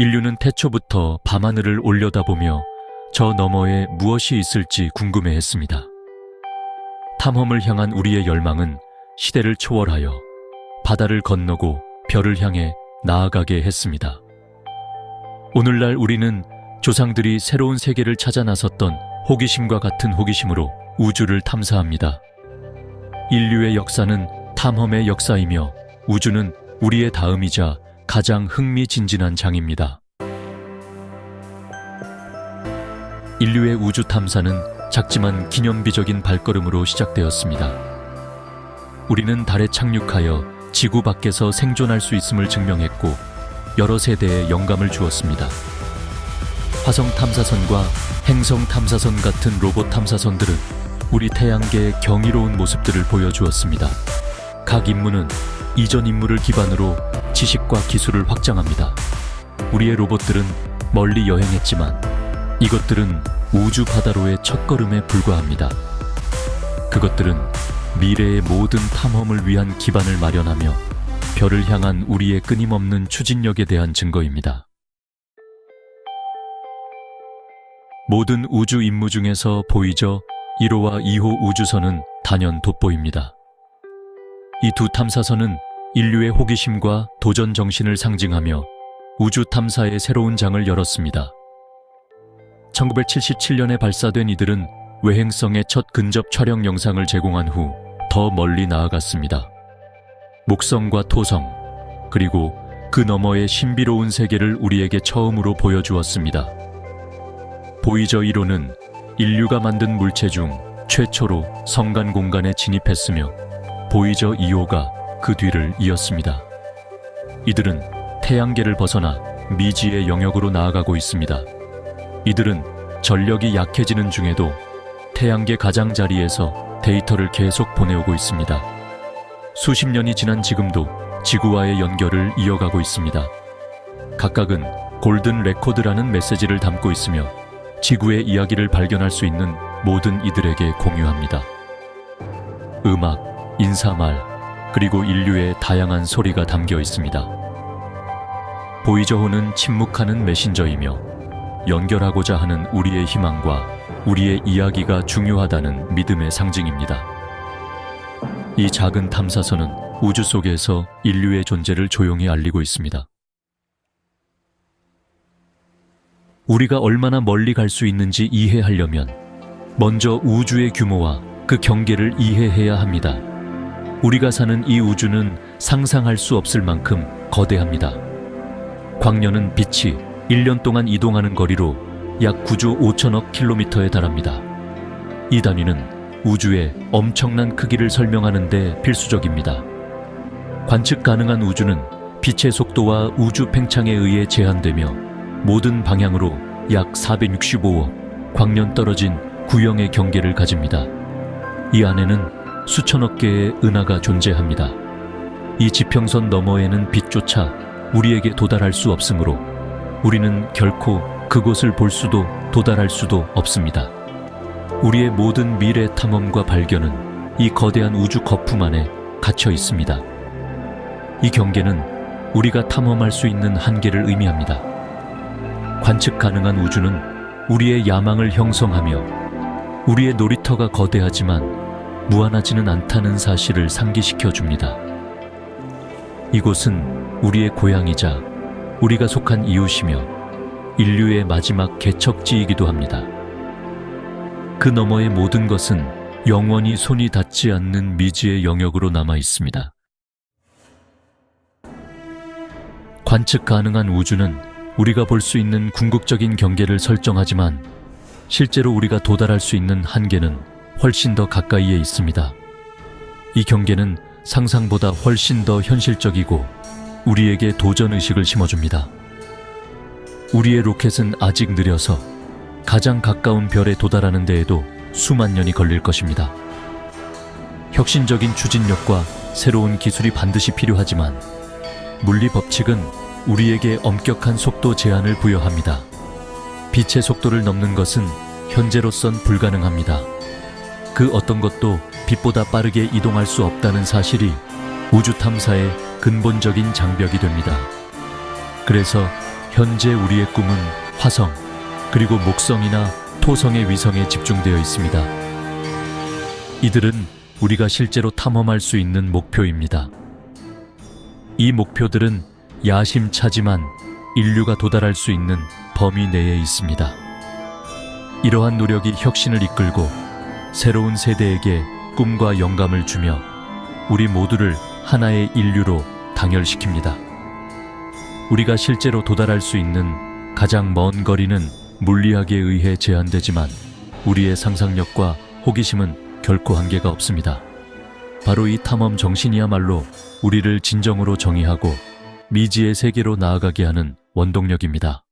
인류는 태초부터 밤하늘을 올려다보며 저 너머에 무엇이 있을지 궁금해했습니다. 탐험을 향한 우리의 열망은 시대를 초월하여 바다를 건너고 별을 향해 나아가게 했습니다. 오늘날 우리는 조상들이 새로운 세계를 찾아 나섰던 호기심과 같은 호기심으로 우주를 탐사합니다. 인류의 역사는 탐험의 역사이며 우주는 우리의 다음이자 가장 흥미진진한 장입니다. 인류의 우주 탐사는 작지만 기념비적인 발걸음으로 시작되었습니다. 우리는 달에 착륙하여 지구 밖에서 생존할 수 있음을 증명했고 여러 세대에 영감을 주었습니다. 화성 탐사선과 행성 탐사선 같은 로봇 탐사선들은 우리 태양계의 경이로운 모습들을 보여주었습니다. 각 임무는 이전 임무를 기반으로 지식과 기술을 확장합니다. 우리의 로봇들은 멀리 여행했지만 이것들은 우주 바다로의 첫걸음에 불과합니다. 그것들은 미래의 모든 탐험을 위한 기반을 마련하며 별을 향한 우리의 끊임없는 추진력에 대한 증거입니다. 모든 우주 임무 중에서 보이저 1호와 2호 우주선은 단연 돋보입니다. 이 두 탐사선은 인류의 호기심과 도전 정신을 상징하며 우주 탐사의 새로운 장을 열었습니다. 1977년에 발사된 이들은 외행성의 첫 근접 촬영 영상을 제공한 후 더 멀리 나아갔습니다. 목성과 토성, 그리고 그 너머의 신비로운 세계를 우리에게 처음으로 보여주었습니다. 보이저 1호는 인류가 만든 물체 중 최초로 성간 공간에 진입했으며 보이저 2호가 그 뒤를 이었습니다. 이들은 태양계를 벗어나 미지의 영역으로 나아가고 있습니다. 이들은 전력이 약해지는 중에도 태양계 가장자리에서 데이터를 계속 보내오고 있습니다. 수십 년이 지난 지금도 지구와의 연결을 이어가고 있습니다. 각각은 골든 레코드라는 메시지를 담고 있으며 지구의 이야기를 발견할 수 있는 모든 이들에게 공유합니다. 음악, 인사말, 그리고 인류의 다양한 소리가 담겨 있습니다. 보이저호는 침묵하는 메신저이며 연결하고자 하는 우리의 희망과 우리의 이야기가 중요하다는 믿음의 상징입니다. 이 작은 탐사선은 우주 속에서 인류의 존재를 조용히 알리고 있습니다. 우리가 얼마나 멀리 갈 수 있는지 이해하려면 먼저 우주의 규모와 그 경계를 이해해야 합니다. 우리가 사는 이 우주는 상상할 수 없을 만큼 거대합니다. 광년은 빛이 1년 동안 이동하는 거리로 약 9조 5천억 킬로미터에 달합니다. 이 단위는 우주의 엄청난 크기를 설명하는 데 필수적입니다. 관측 가능한 우주는 빛의 속도와 우주 팽창에 의해 제한되며 모든 방향으로 약 465억 광년 떨어진 구형의 경계를 가집니다. 이 안에는 수천억 개의 은하가 존재합니다. 이 지평선 너머에는 빛조차 우리에게 도달할 수 없으므로 우리는 결코 그곳을 볼 수도 도달할 수도 없습니다. 우리의 모든 미래 탐험과 발견은 이 거대한 우주 거품 안에 갇혀 있습니다. 이 경계는 우리가 탐험할 수 있는 한계를 의미합니다. 관측 가능한 우주는 우리의 야망을 형성하며 우리의 놀이터가 거대하지만 무한하지는 않다는 사실을 상기시켜 줍니다. 이곳은 우리의 고향이자 우리가 속한 이웃이며 인류의 마지막 개척지이기도 합니다. 그 너머의 모든 것은 영원히 손이 닿지 않는 미지의 영역으로 남아 있습니다. 관측 가능한 우주는 우리가 볼 수 있는 궁극적인 경계를 설정하지만 실제로 우리가 도달할 수 있는 한계는 훨씬 더 가까이에 있습니다. 이 경계는 상상보다 훨씬 더 현실적이고 우리에게 도전 의식을 심어줍니다. 우리의 로켓은 아직 느려서 가장 가까운 별에 도달하는 데에도 수만 년이 걸릴 것입니다. 혁신적인 추진력과 새로운 기술이 반드시 필요하지만 물리 법칙은 우리에게 엄격한 속도 제한을 부여합니다. 빛의 속도를 넘는 것은 현재로선 불가능합니다. 그 어떤 것도 빛보다 빠르게 이동할 수 없다는 사실이 우주 탐사의 근본적인 장벽이 됩니다. 그래서 현재 우리의 꿈은 화성, 그리고 목성이나 토성의 위성에 집중되어 있습니다. 이들은 우리가 실제로 탐험할 수 있는 목표입니다. 이 목표들은 야심차지만 인류가 도달할 수 있는 범위 내에 있습니다. 이러한 노력이 혁신을 이끌고 새로운 세대에게 꿈과 영감을 주며 우리 모두를 하나의 인류로 단열시킵니다. 우리가 실제로 도달할 수 있는 가장 먼 거리는 물리학에 의해 제한되지만 우리의 상상력과 호기심은 결코 한계가 없습니다. 바로 이 탐험 정신이야말로 우리를 진정으로 정의하고 미지의 세계로 나아가게 하는 원동력입니다.